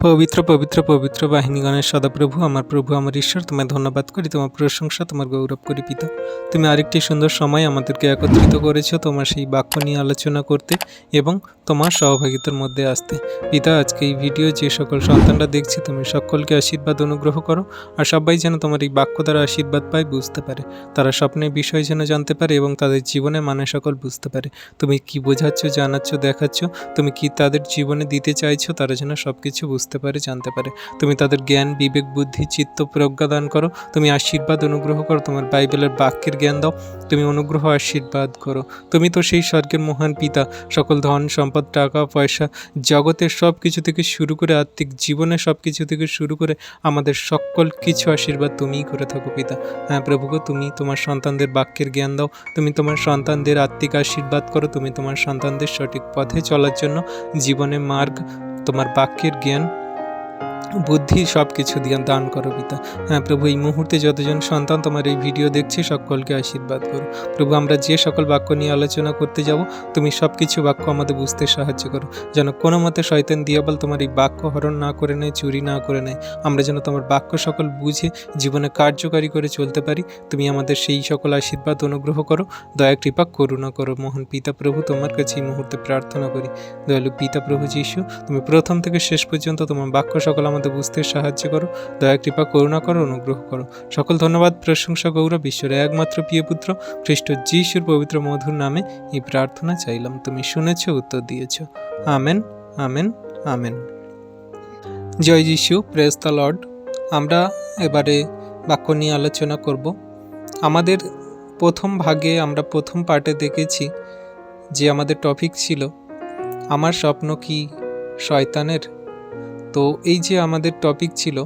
পবিত্র পবিত্র পবিত্র বাহিনীগণের সদাপ্রভু, আমার প্রভু, আমার ঈশ্বর, তোমায় ধন্যবাদ করি, তোমার প্রশংসা, তোমার গৌরব করি পিতা। তুমি আরেকটি সুন্দর সময় আমাদেরকে একত্রিত করেছ, তোমার সেই বাক্য নিয়ে আলোচনা করতে এবং তোমার সহভাগিতার মধ্যে আসতে। পিতা, আজকে এই ভিডিও যে সকল সন্তানরা দেখছে, তুমি সকলকে আশীর্বাদ অনুগ্রহ করো, আর সবাই যেন তোমার এই বাক্য দ্বারা আশীর্বাদ পায়, বুঝতে পারে। তারা স্বপ্নের বিষয় যেন জানতে পারে এবং তাদের জীবনে মানে সকল বুঝতে পারে। তুমি কি বোঝাচ্ছ, জানাচ্ছ, দেখাচ্ছ, তুমি কি তাদের জীবনে দিতে চাইছো, তারা যেন সব কিছু বুঝতে পারে, জানতে পারে। তুমি তাদের জ্ঞান, বিবেক, বুদ্ধি, চিত্ত প্রজ্ঞা দান করো। তুমি আশীর্বাদ অনুগ্রহ করো। তোমার বাইবেলের বাক্যের জ্ঞান দাও। তুমি অনুগ্রহ, আশীর্বাদ করো। তুমি তো সেই স্বর্গের মহান পিতা। সকল ধন, সম্পদ, টাকা, পয়সা, জগতের সব কিছু থেকে শুরু করে আত্মিক জীবনে সব কিছু থেকে শুরু করে আমাদের সকল কিছু আশীর্বাদ তুমিই করে থাকো পিতা। হ্যাঁ প্রভুকে তুমি তোমার সন্তানদের বাক্যের জ্ঞান দাও। তুমি তোমার সন্তানদের আত্মিক আশীর্বাদ করো। তুমি তোমার সন্তানদের সঠিক পথে চলার জন্য জীবনে মার্গ তোমার বাক্যের জ্ঞান বুদ্ধি সব কিছু দিয়ে দান করো পিতা। হ্যাঁ প্রভু, এই মুহূর্তে যতজন সন্তান তোমার এই ভিডিও দেখছে, সকলকে আশীর্বাদ করো। প্রভু, আমরা যে সকল বাক্য নিয়ে আলোচনা করতে যাব, তুমি সব কিছু বাক্য আমাদের বুঝতে সাহায্য করো। যেন কোনো মতে শয়তান দিয়াবল তোমার এই বাক্য হরণ না করে নেয়, চুরি না করে নেয়। আমরা যেন তোমার বাক্য সকল বুঝে, জীবনে কার্যকারী করে চলতে পারি। তুমি আমাদের সেই সকল আশীর্বাদ অনুগ্রহ করো। দয়া, কৃপা, করুণা করো। মোহন পিতা প্রভু, তোমার কাছে এই মুহূর্তে প্রার্থনা করি। দয়ালু পিতা প্রভু যিশু, তুমি প্রথম থেকে শেষ পর্যন্ত তোমার বাক্য সকল আমাদের বুঝতে সাহায্য করো। দয়া, কৃপা, করুণা করো, অনুগ্রহ করো। সকল ধন্যবাদ, প্রশংসা, গৌরব, ঈশ্বরের একমাত্র প্রিয় পুত্র, খ্রিস্ট যিশুর পবিত্র মধুর নামে এই প্রার্থনা চাইলাম। তুমি শুনেছ, উত্তর দিয়েছ। Amen amen amen. জয় যিশু প্রেস দ্য লর্ড আমরা এবারে বাক্য নিয়ে আলোচনা করব। আমাদের প্রথম ভাগে আমরা প্রথম পার্টে দেখেছি যে আমাদের টপিক ছিল, আমার স্বপ্ন কি শয়তানের? তো এই যে আমাদের টপিক ছিল,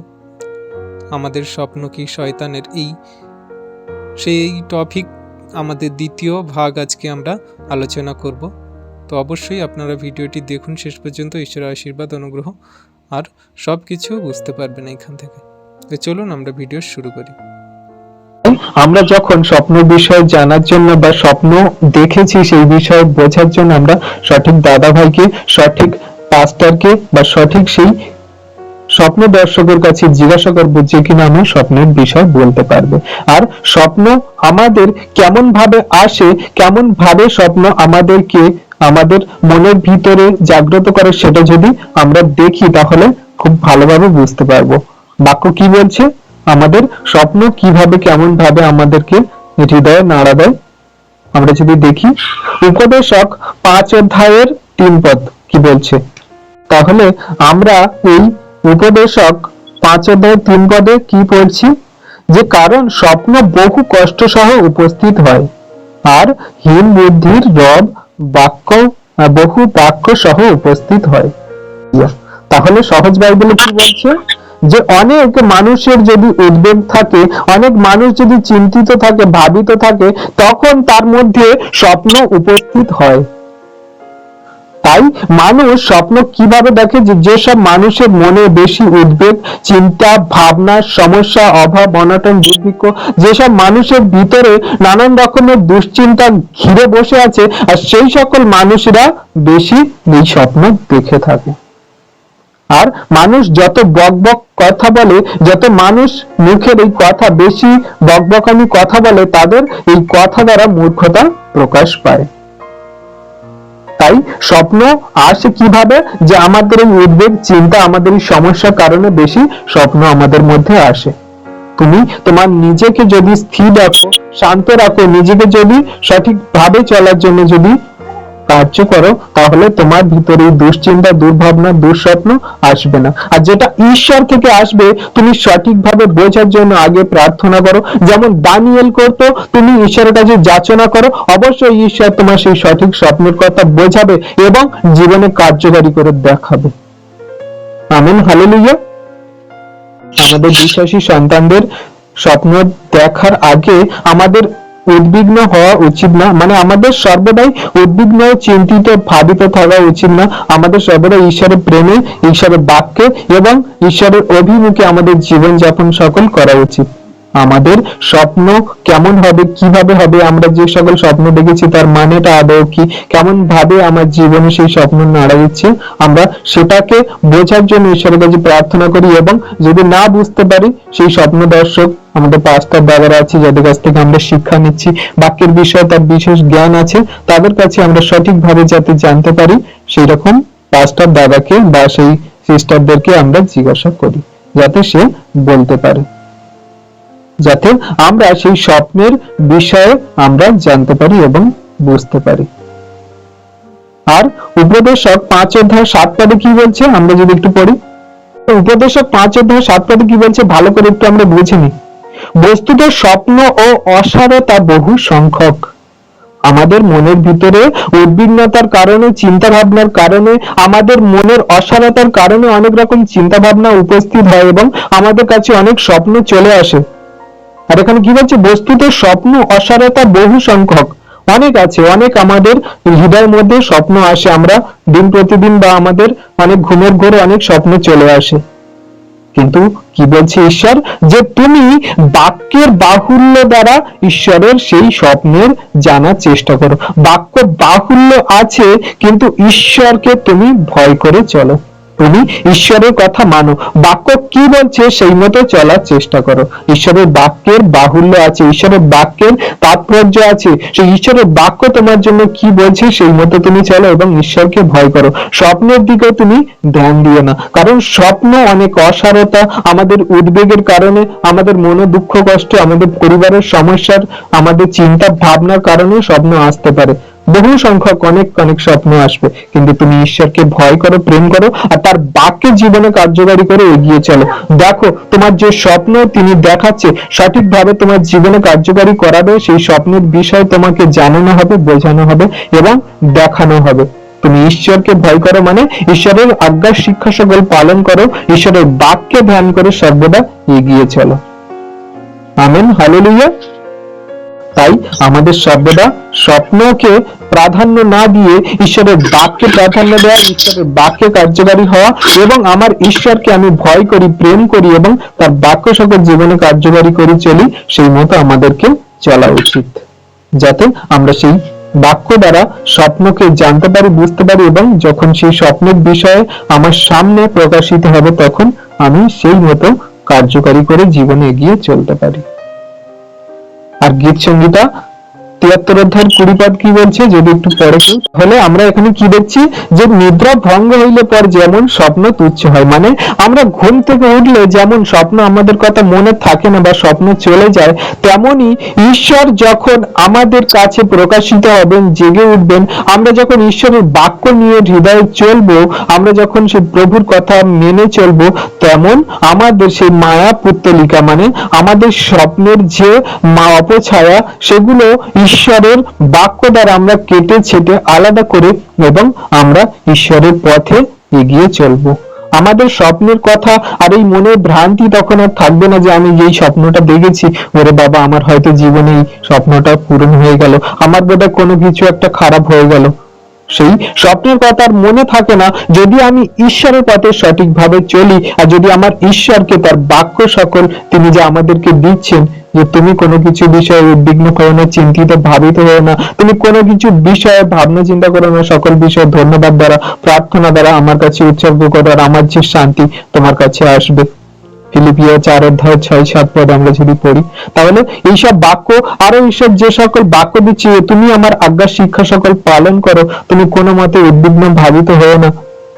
আমাদের স্বপ্ন কি শয়তানের এই, সেই টপিক আমাদের দ্বিতীয় ভাগ আজকে আমরা আলোচনা করব। তো অবশ্যই আপনারা ভিডিওটি দেখুন, শেষ পর্যন্ত ঈশ্বরের আশীর্বাদ, অনুগ্রহ, আর সব কিছু বুঝতে পারবেন এখান থেকে। তো চলুন আমরা ভিডিও শুরু করি। আমরা যখন স্বপ্ন বিষয় জানার জন্য বা স্বপ্ন দেখেছি সেই বিষয় বোঝার জন্য আমরা সঠিক দাদা ভাইকে সঠিক পাস্টারকে বা সঠিক সেই স্বপ্ন দর্শকের কাছে জিজ্ঞাসা করব যে কিনা আমার স্বপ্নের বিষয় বলতে পারবে। আর স্বপ্ন আমাদের কেমন ভাবে আসে কেমন ভাবে স্বপ্ন আমাদেরকে, আমাদের মনের ভিতরে জাগ্রত করে সেটা যদি আমরা দেখি তাহলে খুব ভালোভাবে বুঝতে পারব। বাক্য কি বলছে? আমাদের স্বপ্ন কীভাবে কেমন ভাবে আমাদেরকে হৃদয়ে নাড়া দেয়? আমরা যদি দেখি, উপদেশক পাঁচ অধ্যায়ের তিন পদ কি বলছে? তাহলে আমরা এই উপদেশক পাঁচ অধ্যায়ের তিন পদে কি পড়ছি? যে কারণ স্বপ্ন বহু কষ্ট সহ উপস্থিত হয়, আর হীন বুদ্ধির রব বাক্য, বহু বাক্য সহ উপস্থিত হয়। তাহলে সহজ বাইবেলে কি বলছে? যে অনেক মানুষের যদি উদ্বেগ থাকে, অনেক মানুষ যদি চিন্তিত থাকে, ভাবিত থাকে, তখন তার মধ্যে স্বপ্ন উপস্থিত হয়। তাই মানুষ স্বপ্ন কীভাবে দেখে যে যেসব মানুষের মনে বেশি উদ্বেগ, চিন্তা, ভাবনা, সমস্যা, অভাব, অনটন, দুর্ভিক্ষ, যেসব মানুষের ভিতরে নানান রকমের দুশ্চিন্তা ঘিরে বসে আছে, আর সেই সকল মানুষেরা বেশি এই স্বপ্ন দেখে থাকে। আর মানুষ যত বকবক কথা বলে, যত মানুষ মুখের এই কথা বেশি বকবকানি কথা বলে, তাদের এই কথা দ্বারা মূর্খতা প্রকাশ পায়। তাই স্বপ্ন আসে কীভাবে? যে আমাদের এই উদ্বেগ, চিন্তা, আমাদের এই সমস্যার কারণে বেশি স্বপ্ন আমাদের মধ্যে আসে। তুমি তোমার নিজেকে যদি স্থির রাখো, শান্ত রাখো, নিজেকে যদি সঠিকভাবে চলার জন্য যদি কার্য করো, তাহলে তোমার ভিতরে দুশ্চিন্তা, দুর্ভাবনা, দুঃস্বপ্ন আসবে না। আর যেটা ঈশ্বর থেকে আসবে, তুমি সঠিকভাবে বোঝার জন্য আগে প্রার্থনা করো। যেমন দানিয়েল করতো, তুমি ঈশ্বরের কাছে যাচনা করো। অবশ্যই ঈশ্বর তোমার সেই সঠিক স্বপ্নের কথা বোঝাবে এবং জীবনে কার্যকারী করে দেখাবে। Amen, hallelujah. আমাদের বিশ্বাসী সন্তানদের স্বপ্ন দেখার আগে আমাদের উদ্বিগ্ন হওয়া উচিত না। মানে আমাদের সর্বদাই উদ্বিগ্ন, চিন্তিত, ভাবিত থাকা উচিত না। আমাদের সর্বদা ঈশ্বরের প্রেমে, ঈশ্বরের বাক্যে এবং ঈশ্বরের অভিমুখে আমাদের জীবনযাপন সকল করা উচিত। আমাদের স্বপ্ন কেমন হবে, কীভাবে হবে, আমরা যে সকল স্বপ্ন দেখেছি তার মানেটা আদৌ কি কেমন ভাবে আমার জীবনে সেই স্বপ্ন নাড়া দিচ্ছে আমরা সেটাকে বোঝার জন্য ঈশ্বরের কাছে প্রার্থনা করি এবং যদি না বুঝতে পারি, সেই স্বপ্ন দর্শক, আমাদের পাঁচটা দাদারা আছে, যাদের কাছ থেকে আমরা শিক্ষা নিচ্ছি, বাক্যের বিষয়ে তার বিশেষ জ্ঞান আছে, তাদের কাছে আমরা সঠিকভাবে যাতে জানতে পারি সেই রকম পাঁচটা দাদাকে বা সেই সিস্টারদেরকে আমরা জিজ্ঞাসা করি, যাতে সে বলতে পারে। যাতে আমরা সেই স্বপ্নের বিষয়ে আমরা জানতে পারি এবং বুঝতে পারি। আর উপদেশক পাঁচ অধ্যায় সাত পদে কি বলছে? আমরা যদি একটু পড়ি। উপদেশক পাঁচ অধ্যায় সাত পদে কি বলছে? ভালো করে একটু আমরা বুঝে নিই। বস্তুত স্বপ্ন ও অসারতা বহু সংখ্যক। আমাদের মনের ভিতরে উদ্বিগ্নতার কারণে চিন্তা ভাবনার কারণে, আমাদের মনের অসারতার কারণে অনেক রকম চিন্তা ভাবনা উপস্থিত হয় এবং আমাদের কাছে অনেক স্বপ্ন চলে আসে। আর এখানে কি বলছে? বস্তুত স্বপ্ন, অসারতা বহু সংখ্যক। অনেক আছে, অনেক আমাদের হৃদয়ের মধ্যে স্বপ্ন আসে। আমরা দিন প্রতিদিন বা আমাদের অনেক ঘুমের ঘোরে অনেক স্বপ্ন চলে আসে। কিন্তু কি বলছে ঈশ্বর? যে তুমি বাক্যের বাহুল্য দ্বারা ঈশ্বরের সেই স্বপ্নের জানার চেষ্টা করো। বাক্য বাহুল্য আছে, কিন্তু ঈশ্বরকে তুমি ভয় করে চলো। তুমি ঈশ্বরের কথা মানো। বাক্য কি বলছে সেই মতো চলার চেষ্টা করো। ঈশ্বরের বাক্যের বাহুল্য আছে, ঈশ্বরের বাক্যের তাৎপর্য আছে। সেই ঈশ্বরের বাক্য তোমার জন্য কি বলছে সেই মতো তুমি চলো এবং ঈশ্বরকে ভয় করো। স্বপ্নের দিকে তুমি ধ্যান দিও না। কারণ স্বপ্ন অনেক অসারতা আমাদের উদ্বেগের কারণে, আমাদের মনে দুঃখ কষ্ট, আমাদের পরিবারের সমস্যার, আমাদের চিন্তা ভাবনার কারণে স্বপ্ন আসতে পারে। বহু সংখ্যক, অনেক অনেক স্বপ্ন আসবে। কিন্তু তুমি ঈশ্বরকে ভয় করো, প্রেম করো আর তার বাক্যে জীবনে কার্যকারী করে এগিয়ে চলো। দেখো, তোমার যে স্বপ্ন তিনি দেখাচ্ছে, সঠিকভাবে তোমার জীবনে কার্যকারী করাবে, সেই স্বপ্নের বিষয় তোমাকে জানানো হবে, বোঝানো হবে এবং দেখানো হবে। তুমি ঈশ্বরকে ভয় করো মানে ঈশ্বরের আজ্ঞা শিক্ষা সকল পালন করো, ঈশ্বরের বাক্যে ধ্যান করে সর্বদা এগিয়ে চলো। Amen, hallelujah. তাই আমাদের সর্বদা স্বপ্নকে প্রাধান্য না দিয়ে ঈশ্বরের বাক্যে প্রাধান্য দেওয়া, ঈশ্বরের বাক্যে কার্যকারী হওয়া এবং আমার ঈশ্বরকে আমি ভয় করি, প্রেম করি এবং তার বাক্য সকল জীবনে কার্যকারী করি চলি, সেই মতো আমাদেরকে চলা উচিত। যাতে আমরা সেই বাক্য দ্বারা স্বপ্নকে জানতে পারি, বুঝতে পারি এবং যখন সেই স্বপ্নের বিষয়ে আমার সামনে প্রকাশিত হবে, তখন আমি সেই মতো কার্যকারী করে জীবনে এগিয়ে চলতে পারি। गीत संगीता তিয়াত্তর অধ্যায়ের কুড়ি পদ কি বলছে? যদি একটু পড়ে কেউ তাহলে আমরা এখানে কি দেখছি? যে নিদ্রা ভঙ্গ হইলে পর যেমন স্বপ্ন তুচ্ছ হয়। মানে আমরা ঘুম থেকে উঠলে যেমন স্বপ্ন আমাদের কথা মনে থাকে না বা স্বপ্ন চলে যায়, তেমনি ঈশ্বর যখন আমাদের কাছে প্রকাশিত হবেন, জেগে উঠবেন, আমরা যখন ঈশ্বরের বাক্য নিয়ে হৃদয়ে চলবো, আমরা যখন সেই প্রভুর কথা মেনে চলবো, তেমন আমাদের সেই মায়া পুত্তলিকা মানে আমাদের স্বপ্নের যে মা অপছায়া, সেগুলো ঈশ্বরের বাক্য দ্বারা আমরা কেটে ছেটে আলাদা করে এবং আমরা ঈশ্বরের পথে এগিয়ে চলবো। আমাদের স্বপ্নের কথা আর এই মনের ভ্রান্তি তখন আর থাকবে না যে আমি যেই স্বপ্নটা দেখেছি, ওরে বাবা, আমার হয়তো জীবনে এই স্বপ্নটা পূরণ হয়ে গেল, আমার বোধহয় কোনো কিছু একটা খারাপ হয়ে গেল। সেই স্বপ্নের কথা মনে থাকে না যদি আমি ঈশ্বরের পথে সঠিকভাবে চলি আর যদি আমার ঈশ্বরকে তার বাক্য সকল তিনি যে আমাদেরকে দিচ্ছেন যে তুমি কোনো কিছু বিষয়ে উদ্বিগ্ন করো না, চিন্তিত, ভাবিত হও না, তুমি কোনো কিছু বিষয়ে ভাবনা চিন্তা করো না, সকল বিষয়ে ধন্যবাদ দ্বারা, প্রার্থনা দ্বারা আমার কাছে উৎসর্গ করো আর আমার যে শান্তি তোমার কাছে আসবে। ফিলিপিয়া চার অধ্যায় ছয় সাত পদ আমরা যদি পড়ি, তাহলে এইসব বাক্য আরও এইসব যে সকল বাক্য দিচ্ছে তুমি আমার আজ্ঞা শিক্ষা সকল পালন করো, তুমি কোনো মতে উদ্বিগ্ন ভাবিত হও না।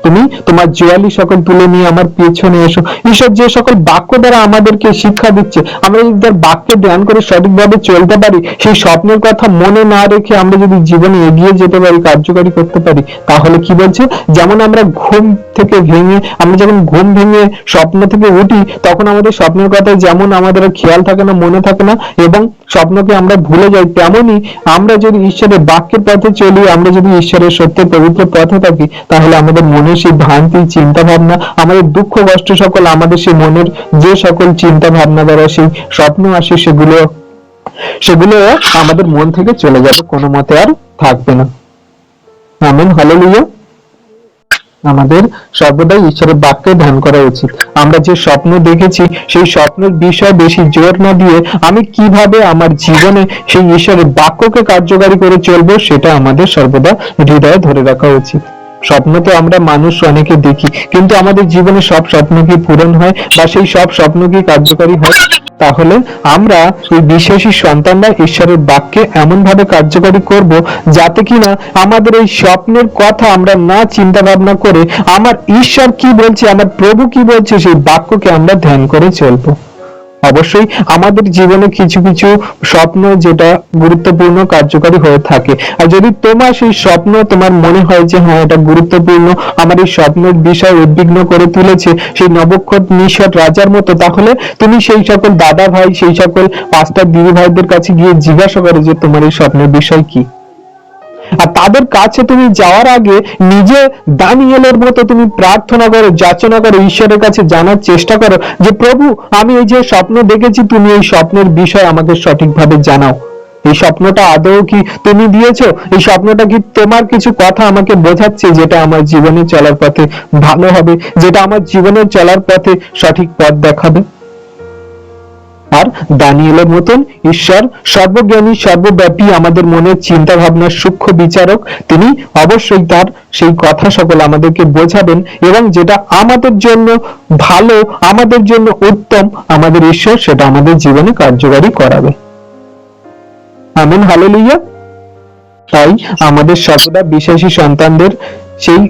তুমি তোমার জোয়ালি সকল তুলে নিয়ে আমার পেছনে এসো। এইসব যে সকল বাক্য দ্বারা আমাদেরকে শিক্ষা দিচ্ছে, আমরা যদি তার বাক্যে ধ্যান করে সঠিকভাবে চলতে পারি, সেই স্বপ্নের কথা মনে না রেখে আমরা যদি জীবনে এগিয়ে যেতে পারি, কার্যকারী করতে পারি, তাহলে কি বলছে? যেমন আমরা ঘুম থেকে ভেঙে, আমরা যখন ঘুম ভেঙে স্বপ্ন থেকে উঠি, তখন আমাদের স্বপ্নের কথা যেমন আমাদের খেয়াল থাকে না, মনে থাকে না, এবং স্বপ্নকে আমরা ভুলে যাই তেমনি আমরা যদি ঈশ্বরের বাক্যের পথে চলি, আমরা যদি ঈশ্বরের সত্যের পবিত্র পথে থাকি, তাহলে আমাদের মনে সেই ভ্রান্তি চিন্তা ভাবনা আমাদের দুঃখ, কষ্ট সকল আমাদের সেই মনের যে সকল চিন্তা ভাবনা দ্বারা সেই স্বপ্ন আসে সেগুলো সেগুলো আমাদের মন থেকে চলে যাবে, কোনো মতে আর থাকবে না। আমেন হালেলুয়া আমাদের সর্বদাই ঈশ্বরের বাক্যে ধ্যান করা উচিত। আমরা যে স্বপ্ন দেখেছি, সেই স্বপ্নের বিষয় বেশি জোর না দিয়ে আমি কীভাবে আমার জীবনে সেই ঈশ্বরের বাক্যকে কার্যকারী করে চলবো, সেটা আমাদের সর্বদা হৃদয়ে ধরে রাখা উচিত। স্বপ্ন তো আমরা মানুষ অনেকে দেখি, কিন্তু আমাদের জীবনে সব স্বপ্ন কি পূরণ হয়? বা সেই সব স্বপ্ন কি কার্যকারী হয়? তাহলে আমরা এই বিশ্বাসী সন্তানরা ঈশ্বরের বাক্যে এমন ভাবে কার্যকারী করব যাতে কিনা আমাদের এই স্বপ্নের কথা আমরা না চিন্তা ভাবনা করে আমার ঈশ্বর কি বলছে, আমার প্রভু কি বলছে, সেই বাক্যকে আমরা ধ্যান করে চলবো। অবশ্যই আমাদের জীবনে কিছু কিছু স্বপ্ন যেটা গুরুত্বপূর্ণ, কার্যকারী হয়ে থাকে। আর যদি তোমার সেই স্বপ্ন, তোমার মনে হয় যে হ্যাঁ এটা গুরুত্বপূর্ণ, আমার এই স্বপ্নের বিষয় উদ্বিগ্ন করে তুলেছে, সেই নবক্ষত নিঃসট রাজার মতো, তাহলে তুমি সেই সকল দাদা ভাই, সেই সকল পাঁচটা দিদি ভাইদের কাছে গিয়ে জিজ্ঞাসা করো যে, তোমার এই স্বপ্নের বিষয় কি? আর তাদের কাছে তুমি যাওয়ার আগে নিজে দানিয়েলের মতো তুমি প্রার্থনা করো, যাচনা করো, ঈশ্বরের কাছে জানার চেষ্টা করো যে, প্রভু, আমি এই যে স্বপ্ন দেখেছি, তুমি এই স্বপ্নের বিষয় আমাকে সঠিকভাবে জানাও। এই স্বপ্নটা আদৌ কি তুমি দিয়েছ? এই স্বপ্নটা কি তোমার কিছু কথা আমাকে বোঝাচ্ছে যেটা আমার জীবনে চলার পথে ভালো হবে, যেটা আমার জীবনে চলার পথে সঠিক পথ দেখাবে? আর দানিয়েলের মতন ঈশ্বর, সর্বজ্ঞানী, সর্বব্যাপী আমাদের মনের চিন্তা ভাবনার সূক্ষ্ম বিচারক, তিনি অবশ্যই তার সেই কথা সকল আমাদেরকে বোঝাবেন এবং যেটা আমাদের জন্য ভালো, আমাদের জন্য উত্তম, আমাদের ঈশ্বর সেটা আমাদের জীবনে কার্যকারী করাবে। আমিন হালেলুইয়া তাই আমাদের সর্বদা বিশ্বাসী সন্তানদের সেই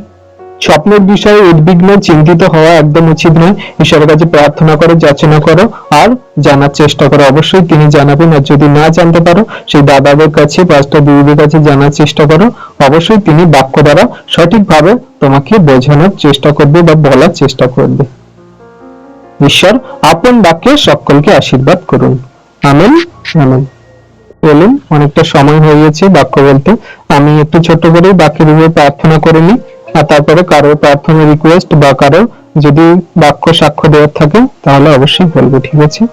স্বপ্নের বিষয়ে উদ্বিগ্ন, চিন্তিত হওয়া একদম উচিত নয়। ঈশ্বরের কাছে প্রার্থনা করো, যাচনা করো আর জানার চেষ্টা করো। অবশ্যই তিনি জানাবেন আর যদি না জানতে পারো, সেই দাদাদের কাছে পাঁচটা দিদিদের কাছে জানার চেষ্টা করো। অবশ্যই তিনি বাক্য দ্বারা সঠিকভাবে তোমাকে বোঝানোর চেষ্টা করবে বা বলার চেষ্টা করবে। ঈশ্বর আপন বাক্যে সকলকে আশীর্বাদ করুন। Amen amen. বলুন, অনেকটা সময় হয়ে গেছে বাক্য বলতে। আমি একটু ছোট্ট করে বাক্যের উপরে প্রার্থনা করে নিই। আর তারপরে কারও প্রার্থনা রিকোয়েস্ট বা কারও যদি বাক্য সাক্ষ্য দেওয়ার থাকে, তাহলে অবশ্যই বলব, ঠিক আছে?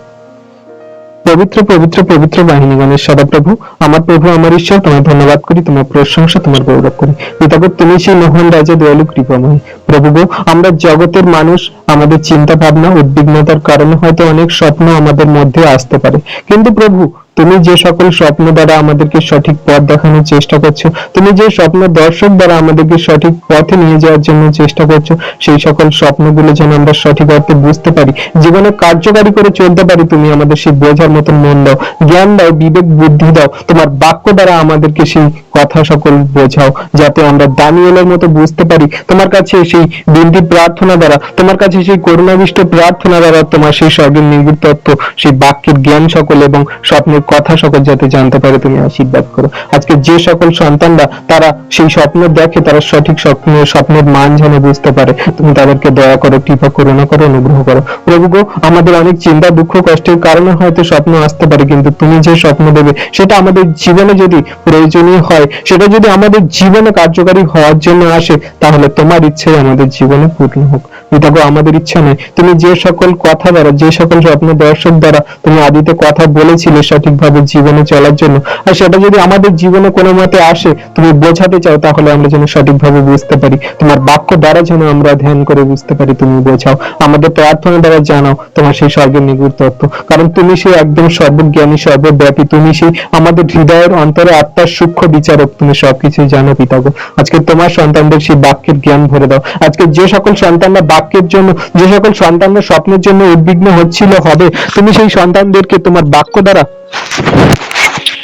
পবিত্র পবিত্র পবিত্র বাহিনী বাহিনীগণের সদাপ্রভু। আমার প্রভু, আমার ঈশ্বর, তোমায় ধন্যবাদ করি, তোমার প্রশংসা, তোমার গৌরব করি। পিতাগো, তুমি সেই মহান রাজা, দয়ালু, কৃপাময়। প্রভু গো, আমরা জগতের মানুষ, আমাদের চিন্তা ভাবনা উদ্বিগ্নতার কারণে হয়তো অনেক স্বপ্ন আমাদের মধ্যে আসতে পারে। কিন্তু প্রভু তুমি যে সকল স্বপ্ন দ্বারা আমাদেরকে সঠিক পথ দেখানোর চেষ্টা করছ, তুমি যে স্বপ্ন দর্শক দ্বারা আমাদেরকে সঠিক পথে নিয়ে যাওয়ার জন্য চেষ্টা করছ, সেই সকল স্বপ্নগুলো যেন আমরা সঠিক অর্থে বুঝতে পারি, জীবনে কার্যকারী করে চলতে পারি তুমি আমাদের সেই বোঝার মতন মন দাও, জ্ঞান দাও, বিবেক, বুদ্ধি দাও, তোমার বাক্য দ্বারা আমাদেরকে সেই কথা সকল বোঝাও, যাতে আমরা দানিয়েলের মতো বুঝতে পারি। তোমার কাছে সেই বিনতি প্রার্থনা দ্বারা, তোমার কাছে সেই করুণাবিষ্ট প্রার্থনা দ্বারা তোমার সেই স্বর্গের নির্ভীর তত্ত্ব, সেই বাক্যের জ্ঞান সকল এবং স্বপ্নের কথা সকল যাতে জানতে পারে, তুমি আশীর্বাদ করো। আজকে যে সকল সন্তানরা, তারা সেই স্বপ্ন দেখে, তারা সঠিক স্বপ্ন, স্বপ্নের মান যেন বুঝতে পারে, তুমি তাদেরকে দয়া করো, কৃপা করুণা করো অনুগ্রহ করো। প্রভু গো, আমাদের অনেক চিন্তা, দুঃখ, কষ্টের কারণে হয়তো স্বপ্ন আসতে পারে, কিন্তু তুমি যে স্বপ্ন দেবে, সেটা আমাদের জীবনে যদি প্রয়োজনীয় হয় সেটা যদি আমাদের জীবনে কার্যকারী হওয়ার জন্য আসে, তাহলে তোমার ইচ্ছাই আমাদের জীবনে পূর্ণ হোক। পিতাগো আমাদের ইচ্ছা নেই। তুমি যে সকল কথা দ্বারা, যে সকল স্বপ্ন দর্শক দ্বারা তুমি আদিতে কথা বলেছিলে সঠিকভাবে জীবনে চলার জন্য, আর সেটা যদি আমাদের জীবনে কোনো মতে আসে, তুমি বোঝাতে চাও, তাহলে আমরা যেন সঠিকভাবে বুঝতে পারি। তোমার বাক্য দ্বারা যেন আমরা ধ্যান করে বুঝতে পারি, তুমি বোঝাও। আমাদের প্রার্থনা দ্বারা জানাও, তোমার সেই স্বর্গের নিগুড় তত্ত্ব। কারণ তুমি সেই একদম সর্বজ্ঞানী, সর্বব্যাপী, তুমি সেই আমাদের হৃদয়ের অন্তরে আত্মার সূক্ষ্ম বিচারক তুমি সবকিছুই জানো পিতাগো। আজকে তোমার সন্তানদের সেই বাক্যের জ্ঞান ভরে দাও। আজকে যে সকল সন্তানরা বাক্যের জন্য, যে সকল সন্তানরা স্বপ্নের জন্য উদ্বিগ্ন হচ্ছিল হবে, তুমি সেই সন্তানদেরকে তোমার বাক্য দ্বারা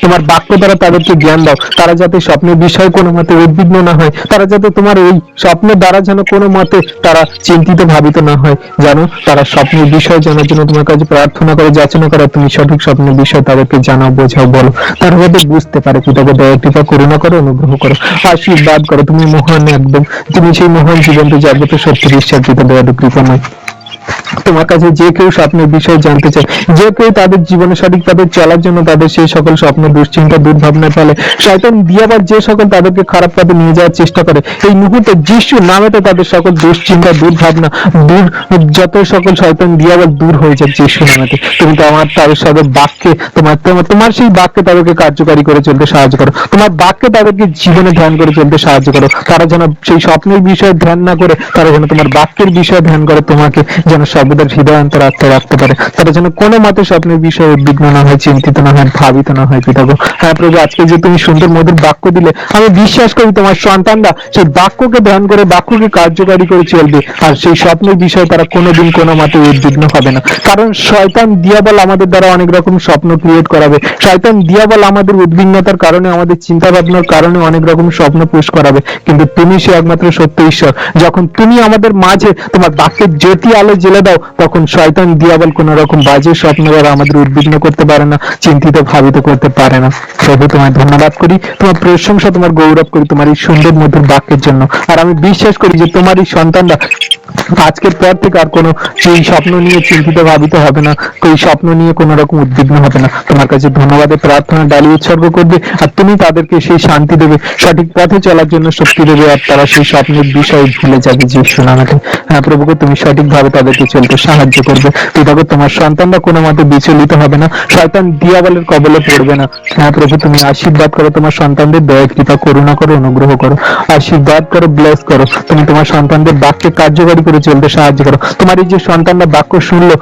তোমার বাক্য দ্বারা তাদেরকে জ্ঞান দাও। তারা যাতে স্বপ্নের বিষয়ে কোনো মতে উদ্বিগ্ন না হয়। তারা যাতে তোমার এই স্বপ্নের দ্বারা যেন কোনো মতে তারা চিন্তিত, ভাবিত না হয়। জানো, তারা স্বপ্নের বিষয় জানার জন্য তোমার কাছে প্রার্থনা করে, যাচনা করে তুমি সঠিক স্বপ্নের বিষয় তাদেরকে জানাও, বোঝাও, বলো। তারা যাতে বুঝতে পারে কি তাকে দয়া, কৃপা, করুণা করো, অনুগ্রহ করো। আশীর্বাদ করো, তুমি মহান একদম। তুমি সেই মহান জীবন্ত জাগ্রত সত্যের ঈশ্বর পিতা দয়ালু কৃপাময় তোমার কাছে যে কেউ স্বপ্নের বিষয়ে জানতে চায়, যে কেউ তাদের জীবনে সঠিকভাবে চলার জন্য তাদের সেই সকল স্বপ্ন, দুশ্চিন্তা, দুর্ভাবনার ফলে শয়তান দিয়াবার যে সকল তাদেরকে খারাপ পথে নিয়ে যাওয়ার চেষ্টা করে এই মুহূর্তে যিশু নামেতে তাদের সকল দুশ্চিন্তা, দুর্ভাবনা, দূর, যত সকল শয়তান দিয়াবার দূর হয়ে যাক যিশু নামেতে। তুমি তো আমার তাদের সাথে বাক্যে, তোমার তোমার সেই বাক্যে তাদেরকে কার্যকারী করে চলতে সাহায্য করো। তোমার বাক্যে তাদেরকে জীবনে ধ্যান করে চলতে সাহায্য করো। তারা যেন সেই স্বপ্নের বিষয়ে ধ্যান না করে, তারা যেন তোমার বাক্যের বিষয়ে ধ্যান করে তোমাকে, যেন সর্বদা হৃদয়ান্তর আত্মা রাখতে পারে। তারা যেন কোনো মতে স্বপ্নের বিষয়ে উদ্বিগ্ন না হয়, চিন্তিত না হয়, ভাবিত না হয় পিতাগো হ্যাঁ প্রভু, আজকে যে তুমি সুন্দর মধুর বাক্য দিলে, আমি বিশ্বাস করি তোমার সন্তানরা সেই বাক্যকে ধ্যান করে, বাক্যকে কার্যকারী করে চলবে। আর সেই স্বপ্নের বিষয়ে তারা কোনোদিন কোনো মতে উদ্বিগ্ন হবে না। কারণ শয়তান দিয়াবল আমাদের দ্বারা অনেক রকম স্বপ্ন ক্রিয়েট করাবে। শয়তান দিয়াবল আমাদের উদ্বিগ্নতার কারণে, আমাদের চিন্তা ভাবনার কারণে অনেক রকম স্বপ্ন পুষ করাবে। কিন্তু তুমি সে একমাত্র সত্য ঈশ্বর। যখন তুমি আমাদের মাঝে তোমার বাক্যের জ্যোতি আলো জেলে দাও তখন শয়তান দিয়াবল কোন রকম বাজে স্বপ্ন দ্বারা আমাদের উদ্বিগ্ন করতে পারে না, চিন্তিত, ভাবিত করতে পারে না। প্রভু, তোমায় ধন্যবাদ করি। তোমার প্রশংসা, তোমার গৌরব করি তোমার এই সুন্দর মধুর বাক্যের জন্য। আর আমি বিশ্বাস করি যে তোমার এই সন্তানরা আজকের পর থেকে আর কোনো সেই স্বপ্ন নিয়ে চিন্তিত, ভাবিত হবে না। ওই স্বপ্ন নিয়ে কোনো রকম উদ্বিগ্ন হবে না। তোমার কাছে ধন্যবাদের প্রার্থনা, ডালি উৎসর্গ করবে আর তুমি তাদেরকে সেই শান্তি দেবে, সঠিক পথে চলার জন্য শক্তি দেবে আর তারা সেই স্বপ্নের বিষয়ে ভুলে যাবে যে সুনামাতে হ্যাঁ প্রভুকে তুমি সঠিকভাবে তাদেরকে চলতে সাহায্য করবে। পিতাকে তোমার সন্তানরা কোনো মতে বিচলিত হবে না। শয়তান দিয়াবলের কবলে পড়বে না। হ্যাঁ প্রভু, তুমি আশীর্বাদ করো। তোমার সন্তানদের দয়া কৃপা, করুণা করো, অনুগ্রহ করো। আশীর্বাদ করো ব্লেস করো। তুমি তোমার সন্তানদের বাক্যে কার্যকারী করে চলতে সাহায্য করো। তোমার এই যে সন্তানরা বাক্য শুনলো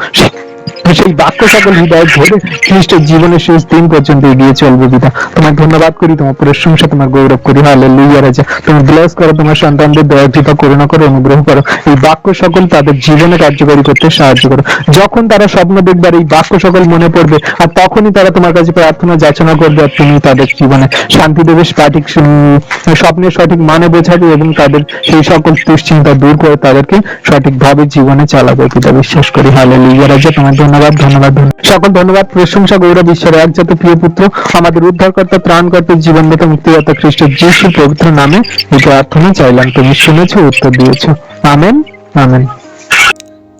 সেই বাক্য সকল হৃদয় ধরে খ্রিস্টের জীবনের শেষ দিন পর্যন্ত এগিয়ে চলবে পিতা। তোমার ধন্যবাদ করি, তোমার প্রশংসা তোমার গৌরব করি। হালে লুইয়া রাজা। তুমি ব্লেস করো, তোমার সন্তানদের দয়া কৃপা করুণা করো, অনুগ্রহ করো। এই বাক্য সকল তাদের জীবনে কার্যকরী করতে সাহায্য করো। যখন তারা স্বপ্ন দেখবে আর এই বাক্য সকল মনে পড়বে, আর তখনই তারা তোমার কাছে প্রার্থনা, যাচনা করবে, আর তুমি তাদের জীবনে শান্তি দেবে সঠিক স্বপ্নের সঠিক মানে বোঝাবে এবং তাদের সেই সকল দুশ্চিন্তা দূর করে তাদেরকে সঠিকভাবে জীবনে চালাবে। পিতা, বিশ্বাস করি। হালে লুইয়া রাজা। তোমার ধন্যবাদ ধন্যবাদ ধন্যবাদ। সকল ধন্যবাদ, প্রশংসা, গৌরব, ঈশ্বরের একজাত প্রিয় পুত্র, আমাদের উদ্ধারকর্তা, ত্রাণকর্তা, জীবনদাতা, মুক্তিদাতা খ্রিস্ট পবিত্র নামে এই প্রার্থনা চাইলাম। তুমি উত্তর আমেন আমেন।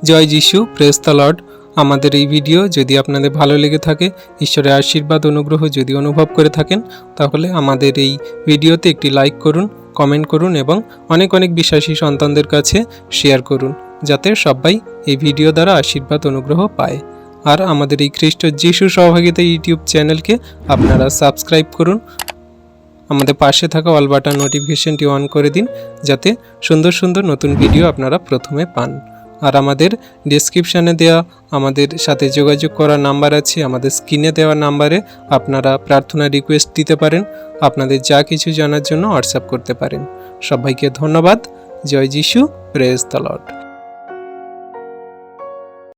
জয় যিশু প্রেস দ্য লর্ড আমাদের এই ভিডিও যদি আপনাদের ভালো লেগে থাকে, ঈশ্বরের আশীর্বাদ, অনুগ্রহ যদি অনুভব করে থাকেন, তাহলে আমাদের এই ভিডিওতে একটি লাইক করুন কমেন্ট করুন এবং অনেক অনেক বিশ্বাসী সন্তানদের কাছে শেয়ার করুন। যাতে সবাই এই ভিডিও দ্বারা আশীর্বাদ, অনুগ্রহ পায়। আর আমাদের এই খ্রিস্ট যিশু সহভাগিতা ইউটিউব চ্যানেলকে আপনারা সাবস্ক্রাইব করুন। আমাদের পাশে থাকা অল বাটন নোটিফিকেশনটি অন করে দিন, যাতে সুন্দর সুন্দর নতুন ভিডিও আপনারা প্রথমে পান। আর আমাদের ডেসক্রিপশানে দেওয়া আমাদের সাথে যোগাযোগ করার নাম্বার আছে, আমাদের স্ক্রিনে দেওয়া নাম্বারে আপনারা প্রার্থনা রিকোয়েস্ট দিতে পারেন। আপনাদের যা কিছু জানার জন্য হোয়াটসঅ্যাপ করতে পারেন। সবাইকে ধন্যবাদ। জয় যিশু। Praise the Lord